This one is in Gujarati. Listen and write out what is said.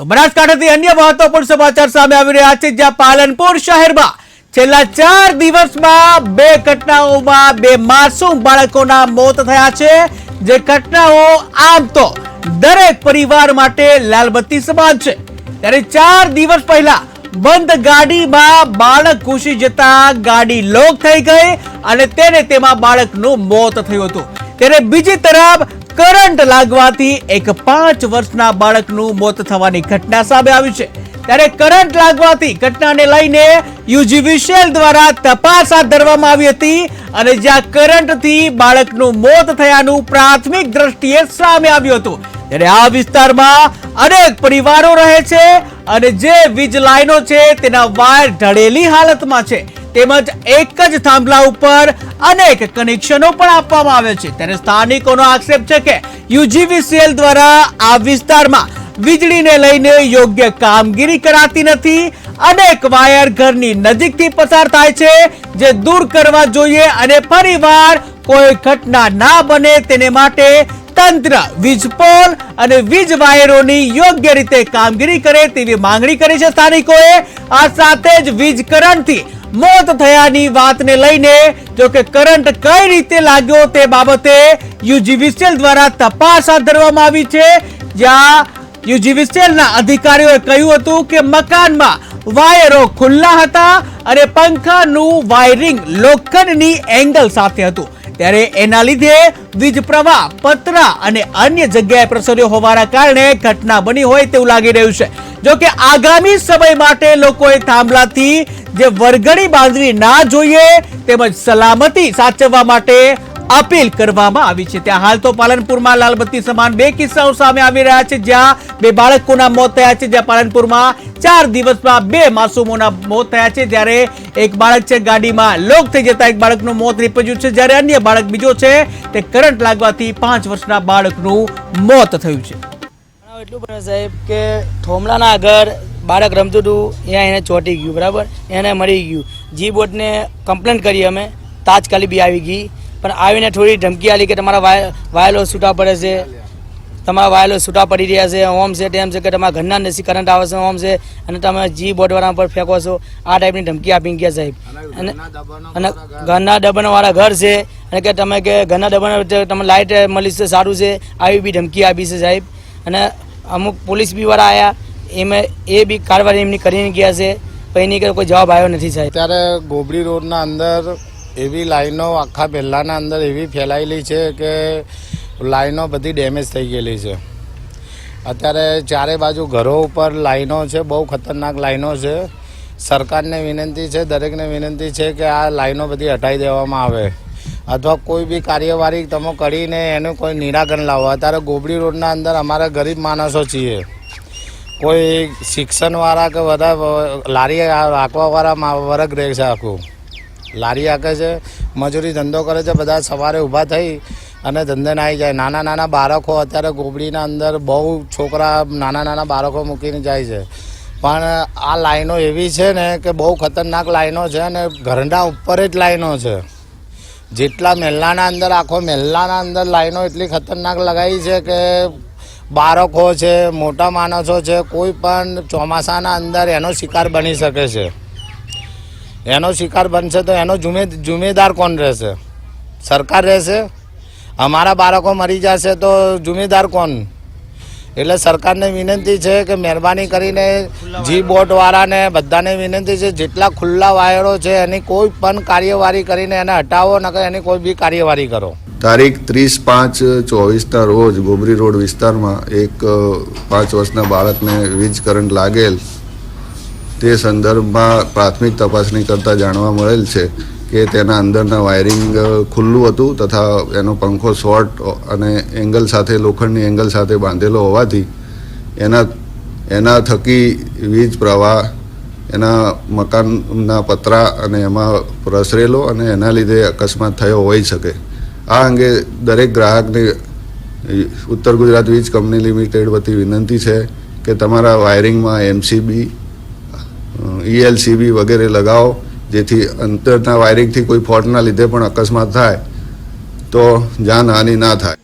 તો બનાસકાંઠાથી અન્ય મહત્વપૂર્ણ સમાચાર સામે આવી રહ્યા છે, જ્યાં પાલનપુર શહેરમાં છેલ્લા ચાર દિવસમાં બે ઘટનાઓમાં બે માસૂમ બાળકોના મોત થયા છે. જે ઘટનાઓ આમ તો દરેક પરિવાર માટે લાલબત્તી સમાન છે. ત્યારે ચાર દિવસ પહેલા બંધ ગાડીમાં બાળક ઘૂસી જતા ગાડી લોક થઈ ગઈ અને તેને તેમાં બાળકનું મોત થયું હતું. ત્યારે બીજી તરફ કરંટ લાગવાથી એક પાંચ વર્ષના બાળકનું મોત થવાની ઘટના સામે આવી છે. ત્યારે કરંટ લાગવાથી ઘટનાને લઈને યુજીવીસીએલ દ્વારા તપાસ હાથ ધરવામાં આવી હતી અને જ્યાં કરંટથી બાળકનું મોત થયાનું પ્રાથમિક દ્રષ્ટિએ સામે આવ્યું હતું. ત્યારે આ વિસ્તારમાં અનેક પરિવારો રહે છે અને જે વીજ લાઈનો છે તેના વાયર ઢળેલી હાલતમાં છે. તેમજ એક જ થાંભલા ઉપર અનેક કનેક્શનો પણ આપવામાં આવે છે. ત્યારે સ્થાનિકોનો આક્ષેપ છે કે યુજીવીસીએલ દ્વારા આ વિસ્તારમાં વીજળીને લઈને યોગ્ય કામગીરી કરાતી નથી. અનેક વાયર ઘરની નજીકથી પસાર થાય છે, જે દૂર કરવા જોઈએ અને ફરીવાર કોઈ ઘટના ના બને તેને માટે તંત્ર વીજપોલ અને વીજ વાયરોની યોગ્ય રીતે કામગીરી કરે તેવી માંગણી કરી છે સ્થાનિકોએ. આ સાથે જ વીજ કરંટથી મોત થયાની વાતને લઈને જો કે કરંટ કઈ રીતે લાગ્યો તે બાબતે યુજીવીસીએલ દ્વારા તપાસ હાથ ધરવામાં આવી છે. જ્યાં યુજીવીસીએલના અધિકારીઓએ કહ્યું હતું કે મકાનમાં વાયરો ખુલ્લા હતા અને પંખાનું વાયરિંગ લોખંડની એંગલ સાથે હતું. ત્યારે એના લીધે વીજ પ્રવાહ, પતરા અને અન્ય જગ્યાએ પ્રસર્યો હોવાના કારણે ઘટના બની હોય તેવું લાગી રહ્યું છે. જો કે આગામી સમય માટે લોકોએ થાંભલાથી જે વરઘડી બાંધવી ના જોઈએ તેમજ સલામતી સાચવવા માટે અપીલ કરવામાં આવી છે. ત્યાં હાલ તો પાલનપુરમાં લાલબત્તી સમાન બે કિસ્સાઓ સામે આવી રહ્યા છે. જ્યાં બે બાળકોના મોત થયા છે. જ્યાં પાલનપુરમાં ચાર દિવસમાં બે માસૂમોના મોત થયા છે. જ્યારે એક બાળક છે ગાડીમાં લોક થઈ જતા એક બાળકનું મોત નીપજ્યું છે. જ્યારે અન્ય બાળક બીજો છે, તે કરંટ લાગવાથી પાંચ વર્ષના બાળકનું મોત થયું છે. બનાવ એટલું બને સાહેબ કે થોમલાના આગળ બાળક રમતું હતું ત્યાં એને ચોંટી ગયું બરાબર? એને મરી ગયું. જી બોટને કમ્પ્લેન કરી અમે તાજકાલી બી આવી ગઈ. પણ આવીને થોડી ધમકી આલી કે તમારા વાય વાયલો છૂટા પડે છે. તમારા વાયલો છૂટા પડી રહ્યા છે ઓમ છે તેમ છે કે તમારા ઘરના નસી કરંટ આવે છે ઓમ છે. અને તમે જી બોર્ડવાળા પર ફેંકો છો. આ ટાઈપની ધમકી આપી ગયા સાહેબ. અને અને ઘરના દબાણવાળા ઘર. છે. અને કે તમે કે ઘરના દબાણ તમે લાઇટ મળી છે સારું છે. આવી બી ધમકી આપી છે સાહેબ. અને અમુક પોલીસ બી વાળા આવ્યા એમાં એ બી કાર્યવાહી એમની કરીને ગયા છે, પણ એની કોઈ જવાબ આવ્યો નથી સાહેબ. ત્યારે ગોબડી રોડના અંદર એવી લાઈનો આખા પહેલાંના અંદર એવી ફેલાયેલી છે કે લાઈનો બધી ડેમેજ થઈ ગયેલી છે. અત્યારે ચારે બાજુ ઘરો ઉપર લાઈનો છે, બહુ ખતરનાક લાઈનો છે. સરકારને વિનંતી છે, દરેકને વિનંતી છે કે આ લાઈનો બધી હટાવી દેવામાં આવે. અથવા કોઈ બી કાર્યવાહી તમે કરીને એનું કોઈ નિરાકરણ લાવો. અત્યારે ગોબડી રોડના અંદર અમારા ગરીબ માણસો છીએ. કોઈ શિક્ષણવાળા કે બધા લારી રાખવાવાળા વર્ગ રહે છે આખું. લારી હાંકે છે, મજૂરી ધંધો કરે છે, બધા સવારે ઊભા થઈ અને ધંધે ના આવી જાય. નાના નાના બાળકો અત્યારે ગોબડીના અંદર બહુ છોકરા નાના નાના બાળકો મૂકીને જાય છે. પણ આ લાઈનો એવી છે ને કે બહુ ખતરનાક લાઈનો છે અને ઘરડા ઉપર જ લાઈનો છે. જેટલા મહેલાના અંદર, આખો મહેલાના અંદર લાઈનો એટલી ખતરનાક લગાવી છે કે બાળકો છે, મોટા માણસો છે, કોઈ પણ ચોમાસાના અંદર એનો શિકાર બની શકે છે. એનો શિકાર બનશે તો એનો જુમે, જુમેદાર કોણ રહેશે? સરકાર રહેશે? અમારા બાળકો મરી જશે તો જુમેદાર કોણ? એટલે સરકારને વિનંતી છે કે મહેરબાની કરીને જી બોટવાળાને બધાને વિનંતી છે, જેટલા ખુલ્લા વાયરો છે, એની કોઈ પણ કાર્યવાહી કરીને એને હટાવો, નકર એની કોઈ બી કાર્યવાહી કરો. તારીખ ત્રીસ પાંચ ચોવીસના રોજ ગોબરી રોડ વિસ્તારમાં એક પાંચ વર્ષના બાળકને વીજ કરંટ લાગેલ. તે સંદર્ભમાં પ્રાથમિક તપાસણી કરતાં જાણવા મળેલ છે કે તેના અંદરના વાયરિંગ ખુલ્લું હતું તથા એનો પંખો શોર્ટ અને એંગલ સાથે, લોખંડની એંગલ સાથે બાંધેલો હોવાથી એના એના થકી વીજ પ્રવાહ, એના મકાનના પતરા અને એમાં પ્રસરેલો અને એના લીધે અકસ્માત થયો હોઈ શકે. આ અંગે દરેક ગ્રાહકને ઉત્તર ગુજરાત વીજ કંપની લિમિટેડ વતી વિનંતી છે કે તમારા વાયરિંગમાં એમસીબી ઈએલસીબી વગેરે લગાવો. જેથી અંતરના વાયરિંગથી કોઈ ફોલ્ટના લીધે પણ અકસ્માત થાય તો જાનહાનિ ના થાય.